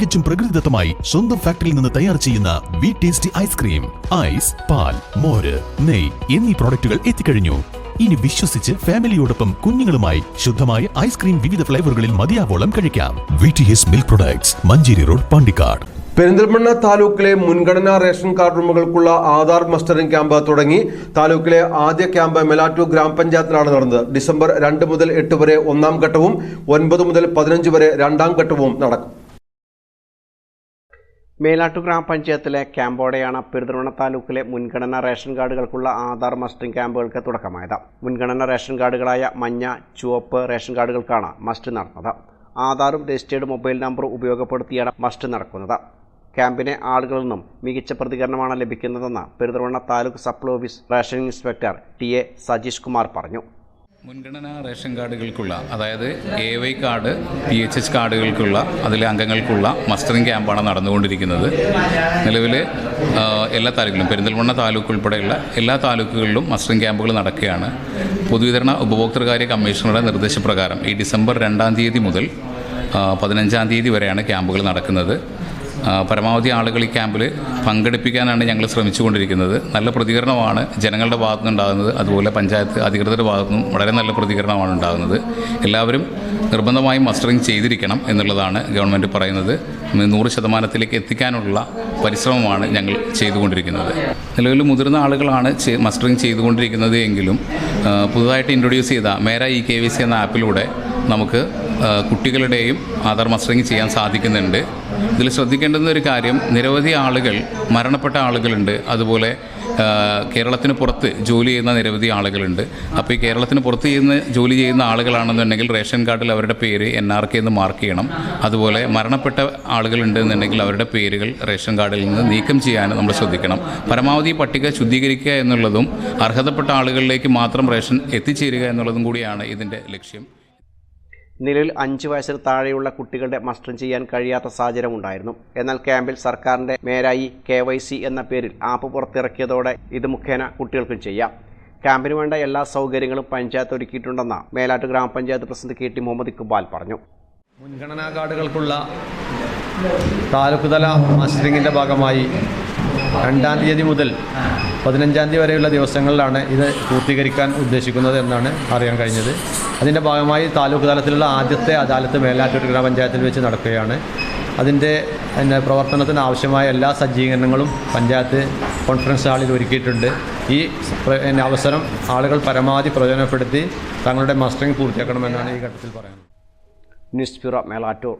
തികച്ചും പ്രകൃതിദത്തമായി സ്വന്തം ഫാക്ടറിയിൽ നിന്ന് തയ്യാർ ചെയ്യുന്ന വി ടേസ്റ്റി ഐസ്ക്രീം ഐസ് പാൽ മോര് നെയ് എന്നീ പ്രോഡക്റ്റുകൾ എത്തിക്കഴിഞ്ഞു. ഇനി വിശ്വസിച്ച് ഫാമിലിയോടൊപ്പം കുഞ്ഞുങ്ങളുമായി ശുദ്ധമായ ഐസ്ക്രീം വിവിധ ഫ്ലേവറുകളിൽ മതിയാവോളം കഴിക്കാം. V T S milk products Manjeri road Pandikkad. Perinthalmanna താലൂക്കിലെ മുൻഗണനാ റേഷൻ കാർഡ് റൂമുകൾക്കുള്ള ആധാർ മസ്റ്ററിംഗ് ക്യാമ്പ് തുടങ്ങി. താലൂക്കിലെ ആദ്യ ക്യാമ്പ് മെലാറ്റു ഗ്രാമപഞ്ചായത്തിലാണ് നടന്നത്. ഡിസംബർ രണ്ട് മുതൽ എട്ട് വരെ ഒന്നാം ഘട്ടവും ഒൻപത് മുതൽ പതിനഞ്ച് വരെ രണ്ടാം ഘട്ടവും നടക്കും. മേലാട്ടു ഗ്രാമപഞ്ചായത്തിലെ ക്യാമ്പോടെയാണ് പെരുന്തൽമണ്ണ താലൂക്കിലെ മുൻഗണനാ റേഷൻ കാർഡുകൾക്കുള്ള ആധാർ മസ്റ്ററിംഗ് ക്യാമ്പുകൾക്ക് തുടക്കമായത്. മുൻഗണനാ റേഷൻ കാർഡുകളായ മഞ്ഞ ചുവപ്പ് റേഷൻ കാർഡുകൾക്കാണ് മസ്റ്റ് നടന്നത്. ആധാറും രജിസ്റ്റേർഡ് മൊബൈൽ നമ്പറും ഉപയോഗപ്പെടുത്തിയാണ് മസ്റ്റ് നടക്കുന്നത്. ക്യാമ്പിനെ ആളുകളിൽ നിന്നും മികച്ച പ്രതികരണമാണ് ലഭിക്കുന്നതെന്ന് Perinthalmanna taluk supply office ration inspector T A Sajeesh Kumar പറഞ്ഞു. മുൻഗണനാ റേഷൻ കാർഡുകൾക്കുള്ള അതായത് A Y card P H H കാർഡുകൾക്കുള്ള അതിലെ അംഗങ്ങൾക്കുള്ള മസ്റ്ററിംഗ് ക്യാമ്പാണ് നടന്നുകൊണ്ടിരിക്കുന്നത്. നിലവിൽ എല്ലാ താലൂക്കിലും പെരിന്തൽമണ്ണ താലൂക്ക് ഉൾപ്പെടെയുള്ള എല്ലാ താലൂക്കുകളിലും മസ്റ്ററിംഗ് ക്യാമ്പുകൾ നടക്കുകയാണ്. പൊതുവിതരണ ഉപഭോക്തൃകാര്യ കമ്മീഷണറുടെ നിർദ്ദേശപ്രകാരം ഈ ഡിസംബർ രണ്ടാം തീയതി മുതൽ പതിനഞ്ചാം തീയതി വരെയാണ് ക്യാമ്പുകൾ നടക്കുന്നത്. പരമാവധി ആളുകൾ ഈ ക്യാമ്പിൽ പങ്കെടുപ്പിക്കാനാണ് ഞങ്ങൾ ശ്രമിച്ചുകൊണ്ടിരിക്കുന്നത്. നല്ല പ്രതികരണമാണ് ജനങ്ങളുടെ ഭാഗത്തു നിന്നുണ്ടാകുന്നത് അതുപോലെ പഞ്ചായത്ത് അധികൃതരുടെ ഭാഗത്തു നിന്നും വളരെ നല്ല പ്രതികരണമാണ് ഉണ്ടാകുന്നത്. എല്ലാവരും നിർബന്ധമായും മസ്റ്ററിങ് ചെയ്തിരിക്കണം എന്നുള്ളതാണ് ഗവൺമെന്റ് പറയുന്നത്. നൂറ് ശതമാനത്തിലേക്ക് എത്തിക്കാനുള്ള പരിശ്രമമാണ് ഞങ്ങൾ ചെയ്തുകൊണ്ടിരിക്കുന്നത്. നിലവിൽ മുതിർന്ന ആളുകളാണ് മസ്റ്ററിങ് ചെയ്തുകൊണ്ടിരിക്കുന്നത് എങ്കിലും പുതുതായിട്ട് ഇൻട്രൊഡ്യൂസ് ചെയ്ത Mera e K Y C എന്ന ആപ്പിലൂടെ നമുക്ക് കുട്ടികളുടെയും ആധാർ മസ്റ്ററിങ് ചെയ്യാൻ സാധിക്കുന്നുണ്ട്. ഇതിൽ ശ്രദ്ധിക്കേണ്ടുന്ന ഒരു കാര്യം നിരവധി ആളുകൾ മരണപ്പെട്ട ആളുകളുണ്ട്. അതുപോലെ കേരളത്തിന് പുറത്ത് ജോലി ചെയ്യുന്ന നിരവധി ആളുകളുണ്ട്. അപ്പോൾ ഈ കേരളത്തിന് പുറത്ത് ചെയ്യുന്ന ജോലി ചെയ്യുന്ന ആളുകളാണെന്നുണ്ടെങ്കിൽ റേഷൻ കാർഡിൽ അവരുടെ പേര് എൻ ആർ കെ എന്ന് മാർക്ക് ചെയ്യണം. അതുപോലെ മരണപ്പെട്ട ആളുകളുണ്ടെന്നുണ്ടെങ്കിൽ അവരുടെ പേരുകൾ റേഷൻ കാർഡിൽ നിന്ന് നീക്കം ചെയ്യാനും നമ്മൾ ശ്രദ്ധിക്കണം. പരമാവധി പട്ടിക ശുദ്ധീകരിക്കുക എന്നുള്ളതും അർഹതപ്പെട്ട ആളുകളിലേക്ക് മാത്രം റേഷൻ എത്തിച്ചേരുക എന്നുള്ളതും കൂടിയാണ് ഇതിന്റെ ലക്ഷ്യം. നിലവിൽ അഞ്ച് വയസ്സിന് താഴെയുള്ള കുട്ടികളുടെ മസ്റ്റർ ചെയ്യാൻ കഴിയാത്ത സാഹചര്യം ഉണ്ടായിരുന്നു എന്നാൽ ക്യാമ്പിൽ സർക്കാരിന്റെ മേരായി കെ എന്ന പേരിൽ ആപ്പ് പുറത്തിറക്കിയതോടെ ഇത് മുഖേന കുട്ടികൾക്കും ചെയ്യാം. ക്യാമ്പിന് വേണ്ട എല്ലാ സൗകര്യങ്ങളും പഞ്ചായത്ത് ഒരുക്കിയിട്ടുണ്ടെന്ന് മേലാട്ട് ഗ്രാമപഞ്ചായത്ത് president K T Muhammad Iqbal പറഞ്ഞു. മുൻഗണനാ കാർഡുകൾക്കുള്ള താലൂക്ക് തല മസ്റ്ററിങ്ങിന്റെ ഭാഗമായി രണ്ടാം തീയതി മുതൽ പതിനഞ്ചാം തീയതി വരെയുള്ള ദിവസങ്ങളിലാണ് ഇത് പൂർത്തീകരിക്കാൻ ഉദ്ദേശിക്കുന്നത് എന്നാണ് അറിയാൻ കഴിഞ്ഞത്. അതിന്റെ ഭാഗമായി താലൂക്ക് തലത്തിലുള്ള ആദ്യത്തെ അദാലത്ത് മേലാറ്റൂർ ഗ്രാമപഞ്ചായത്തിൽ വെച്ച് നടക്കുകയാണ്. അതിന്റെ പിന്നെ പ്രവർത്തനത്തിന് ആവശ്യമായ എല്ലാ സജ്ജീകരണങ്ങളും പഞ്ചായത്ത് കോൺഫറൻസ് ഹാളിൽ ഒരുക്കിയിട്ടുണ്ട്. ഈ അവസരം ആളുകൾ പരമാവധി പ്രയോജനപ്പെടുത്തി തങ്ങളുടെ മസ്റ്ററിംഗ് പൂർത്തിയാക്കണമെന്നാണ് ഈ ഘട്ടത്തിൽ പറയുന്നത്. News bureau Melattur.